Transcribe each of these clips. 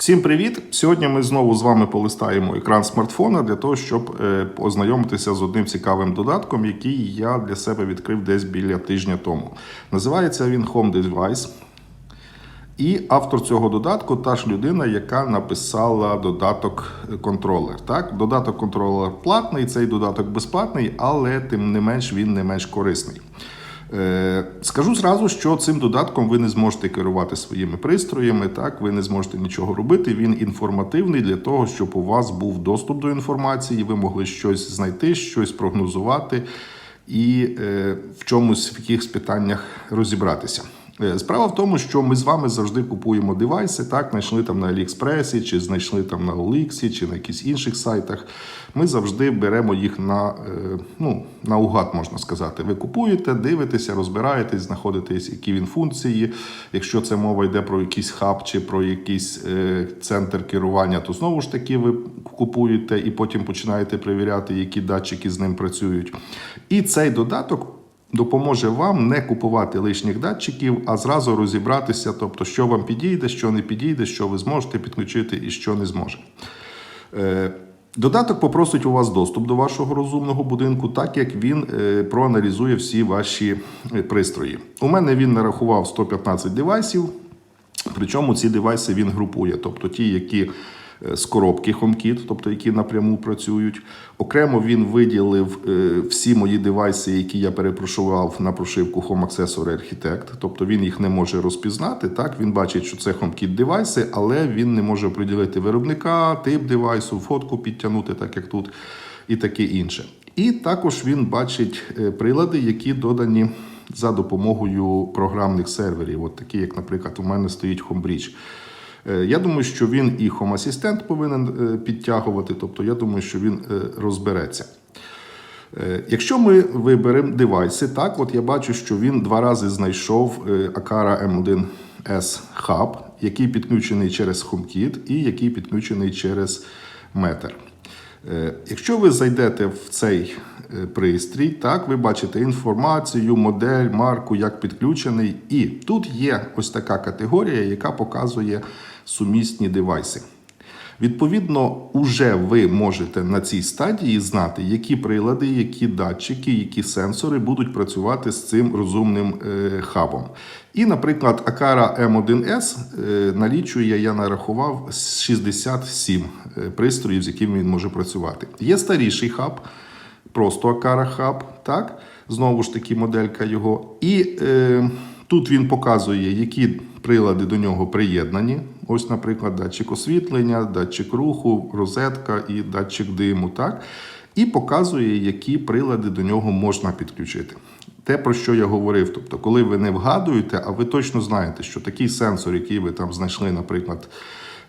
Всім привіт! Сьогодні ми знову з вами полистаємо екран смартфона для того, щоб е, ознайомитися з одним цікавим додатком, який я для себе відкрив десь біля тижня тому. Називається він Home Device. І автор цього додатку та ж людина, яка написала додаток контролер. Так, додаток контролер платний, цей додаток безплатний, але тим не менш він не менш корисний. Е, Скажу зразу, що цим додатком ви не зможете керувати своїми пристроями, так ви не зможете нічого робити. Він інформативний для того, щоб у вас був доступ до інформації, ви могли щось знайти, щось прогнозувати і е, в чомусь в якихось питаннях розібратися. Е, Справа в тому, що ми з вами завжди купуємо девайси, так, знайшли там на Аліекспресі, чи знайшли там на OLX, чи на якихось інших сайтах. Ми завжди беремо їх на, е, ну, наугад, можна сказати. Ви купуєте, дивитеся, розбираєтесь, знаходитесь, які він функції. Якщо це мова йде про якийсь хаб чи про якийсь е, центр керування, то знову ж таки ви купуєте і потім починаєте перевіряти, які датчики з ним працюють. І цей додаток допоможе вам не купувати лишніх датчиків, а зразу розібратися, тобто, що вам підійде, що не підійде, що ви зможете підключити і що не зможете. Е, Додаток попросить у вас доступ до вашого розумного будинку, так як він е, проаналізує всі ваші е, пристрої. У мене він нарахував 115 девайсів, причому ці девайси він групує, тобто ті, які з коробки HomeKit, тобто які напряму працюють. Окремо він виділив е, всі мої девайси, які я перепрошував на прошивку Home Accessory Architect, тобто він їх не може розпізнати. Так, він бачить, що це HomeKit девайси, але він не може приділити виробника, тип девайсу, фотку підтягнути, так як тут, і таке інше. І також він бачить е, прилади, які додані за допомогою програмних серверів, от такі, як, наприклад, у мене стоїть Homebridge. Е, Я думаю, що він і Home Assistant повинен е, підтягувати, тобто я думаю, що він е, розбереться. Якщо ми виберемо девайси, так, от я бачу, що він два рази знайшов Akara M1S Hub, який підключений через HomeKit і який підключений через Meter. Якщо ви зайдете в цей пристрій, так, ви бачите інформацію, модель, марку, як підключений. І тут є ось така категорія, яка показує сумісні девайси. Відповідно, уже ви можете на цій стадії знати, які прилади, які датчики, які сенсори будуть працювати з цим розумним е, хабом. І, наприклад, Akara M1S е, налічує, я нарахував 67 е, пристроїв, з якими він може працювати. Є старіший хаб, просто Akara Hub, так? Знову ж таки, моделька його. І е, тут він показує, які прилади до нього приєднані. Ось, наприклад, датчик освітлення, датчик руху, розетка і датчик диму. Так? І показує, які прилади до нього можна підключити. Те, про що я говорив, тобто, коли ви не вгадуєте, а ви точно знаєте, що такий сенсор, який ви там знайшли, наприклад,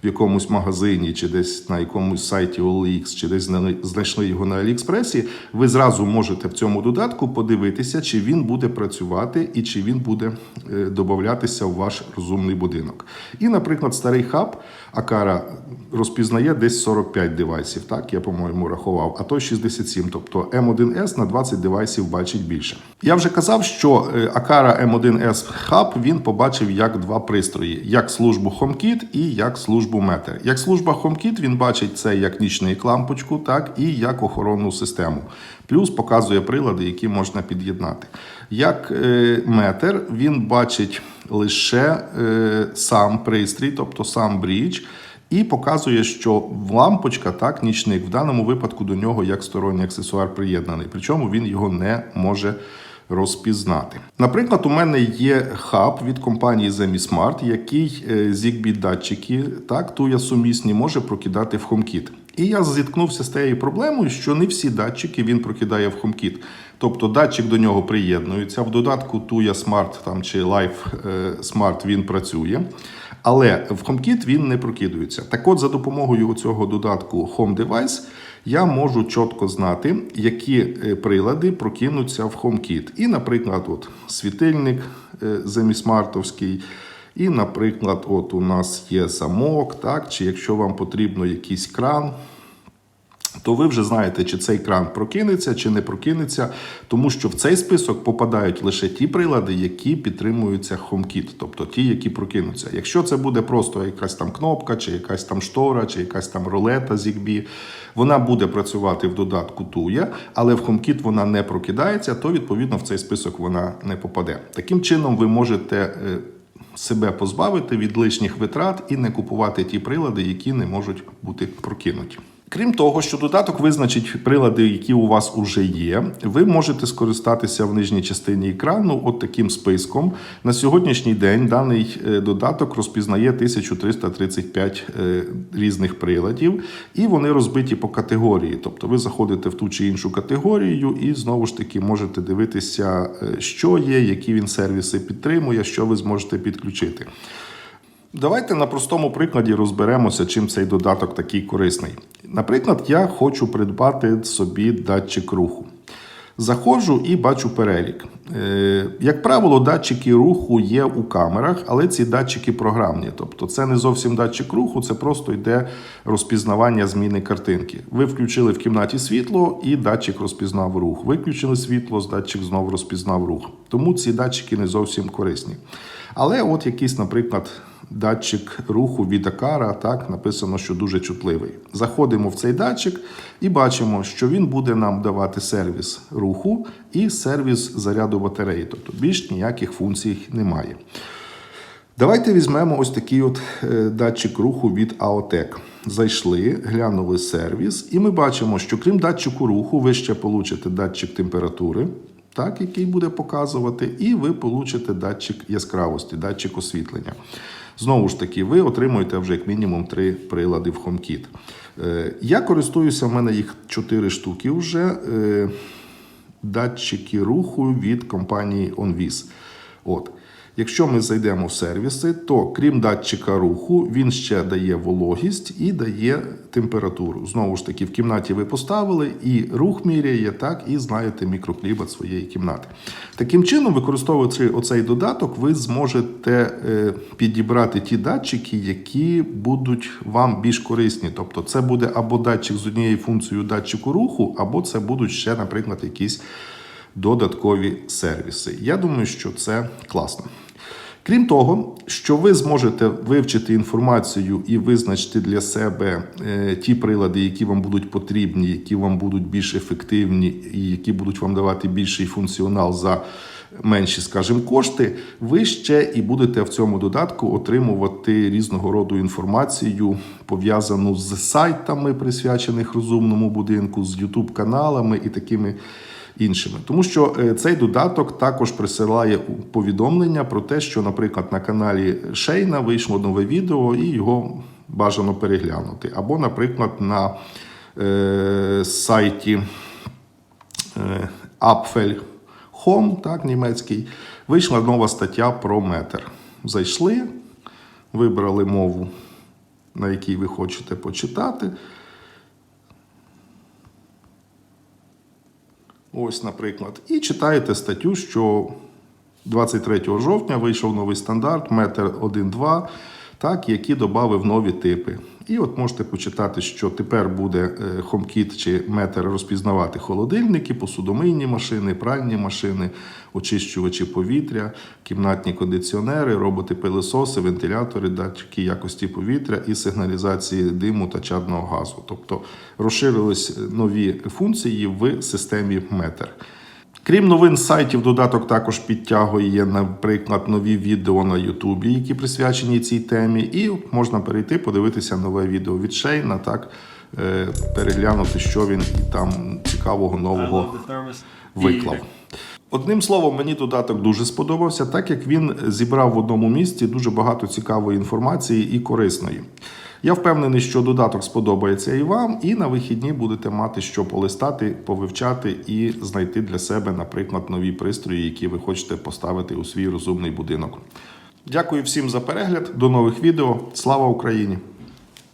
в якомусь магазині, чи десь на якомусь сайті OLX, чи десь знайшли- його на Аліекспресі, ви зразу можете в цьому додатку подивитися, чи він буде працювати і чи він буде е, додатися в ваш розумний будинок. І, наприклад, старий хаб Акара розпізнає десь 45 девайсів, так я по-моєму рахував, а то 67. Тобто M1S на 20 девайсів бачить більше. Я вже казав, що е, Akara M1S Hub він побачив як два пристрої: як службу HomeKit і як службу Meter. Як служба HomeKit він бачить це як нічник лампочку, так і як охоронну систему. Плюс показує прилади, які можна під'єднати. Як е, Meter він бачить лише е, сам пристрій, тобто сам брідж. І показує, що лампочка, так, нічник, в даному випадку до нього як сторонній аксесуар приєднаний. Причому він його не може розпізнати. Наприклад, у мене є хаб від компанії ZemiSmart, який е, zigbee датчики, так, туя сумісні, може прокидати в HomeKit. І я зіткнувся з тією проблемою, що не всі датчики він прокидає в HomeKit. Тобто датчик до нього приєднується. В додатку Tuya Smart там, чи Life е, Smart він працює. Але в HomeKit він не прокидується. Так от, за допомогою цього додатку Home Device я можу чітко знати, які е, прилади прокинуться в HomeKit. І, наприклад, от світильник е, земісмартовський. І, наприклад, от у нас є замок, так, чи якщо вам потрібно якийсь кран, то ви вже знаєте, чи цей кран прокинеться, чи не прокинеться, тому що в цей список попадають лише ті прилади, які підтримуються HomeKit, тобто ті, які прокинуться. Якщо це буде просто якась там кнопка, чи якась там штора, чи якась там рулета ZigBee, вона буде працювати в додатку Tuya, але в HomeKit вона не прокидається, то відповідно в цей список вона не попаде. Таким чином, ви можете. е, Себе позбавити від лишніх витрат і не купувати ті прилади, які не можуть бути прокинуті. Крім того, що додаток визначить прилади, які у вас уже є, ви можете скористатися в нижній частині екрану от таким списком. На сьогоднішній день даний е, додаток розпізнає 1335 е, різних приладів, і вони розбиті по категорії. Тобто ви заходите в ту чи іншу категорію, і знову ж таки можете дивитися, е, що є, які він сервіси підтримує, що ви зможете підключити. Давайте на простому прикладі розберемося, чим цей додаток такий корисний. Наприклад, я хочу придбати собі датчик руху. Заходжу і бачу перелік. Е, Як правило, датчики руху є у камерах, але ці датчики програмні. Тобто це не зовсім датчик руху, це просто йде розпізнавання зміни картинки. Ви включили в кімнаті світло, і датчик розпізнав рух. Виключили світло, датчик знову розпізнав рух. Тому ці датчики не зовсім корисні. Але от якийсь, наприклад, датчик руху від Акара, так написано, що дуже чутливий. Заходимо в цей датчик і бачимо, що він буде нам давати сервіс руху і сервіс заряду батареї. Тобто більш ніяких функцій немає. Давайте візьмемо ось такий от е, датчик руху від AOTEC. Зайшли, глянули сервіс, і ми бачимо, що крім датчику руху, ви ще получите датчик температури, так, який буде показувати, і ви получите датчик яскравості, датчик освітлення. Знову ж таки, ви отримуєте вже як мінімум три прилади в HomeKit. Е, Я користуюся, в мене їх чотири штуки вже. е, Датчики руху від компанії OnVis. От. Якщо ми зайдемо в сервіси, то крім датчика руху, він ще дає вологість і дає температуру. Знову ж таки, в кімнаті ви поставили і рух міряє, так, і знаєте мікроклімат своєї кімнати. Таким чином, використовуючи оцей додаток, ви зможете е, підібрати ті датчики, які будуть вам більш корисні. Тобто, це буде або датчик з однією функцією датчику руху, або це будуть ще, наприклад, якісь додаткові сервіси. Я думаю, що це класно. Крім того, що ви зможете вивчити інформацію і визначити для себе е, ті прилади, які вам будуть потрібні, які вам будуть більш ефективні і які будуть вам давати більший функціонал за менші, скажімо, кошти, ви ще і будете в цьому додатку отримувати різного роду інформацію, пов'язану з сайтами, присвячених розумному будинку, з youtube каналами і такими іншими. Тому що е, цей додаток також присилає повідомлення про те, що, наприклад, на каналі Шейна вийшло нове відео і його бажано переглянути. Або, наприклад, на е, сайті е, Apfel так, німецький, вийшла нова стаття про метр. Зайшли, вибрали мову, на якій ви хочете почитати. Ось, наприклад, і читаєте статтю, що 23 жовтня вийшов новий стандарт метр 1.2, так, який додав нові типи. І от можете почитати, що тепер буде е, HomeKit чи метр розпізнавати холодильники, посудомийні машини, пральні машини, очищувачі повітря, кімнатні кондиціонери, роботи-пилисоси, вентилятори, датчики якості повітря і сигналізації диму та чадного газу. Тобто розширились нові функції в системі метр. Крім новин з сайтів, додаток також підтягує, наприклад, нові відео на Ютубі, які присвячені цій темі, і можна перейти, подивитися нове відео від Шейна, так е, переглянути, що він і там цікавого нового виклав. Одним словом, мені додаток дуже сподобався, так як він зібрав в одному місці дуже багато цікавої інформації і корисної. Я впевнений, що додаток сподобається і вам, і на вихідні будете мати що полистати, повивчати і знайти для себе, наприклад, нові пристрої, які ви хочете поставити у свій розумний будинок. Дякую всім за перегляд. До нових відео. Слава Україні!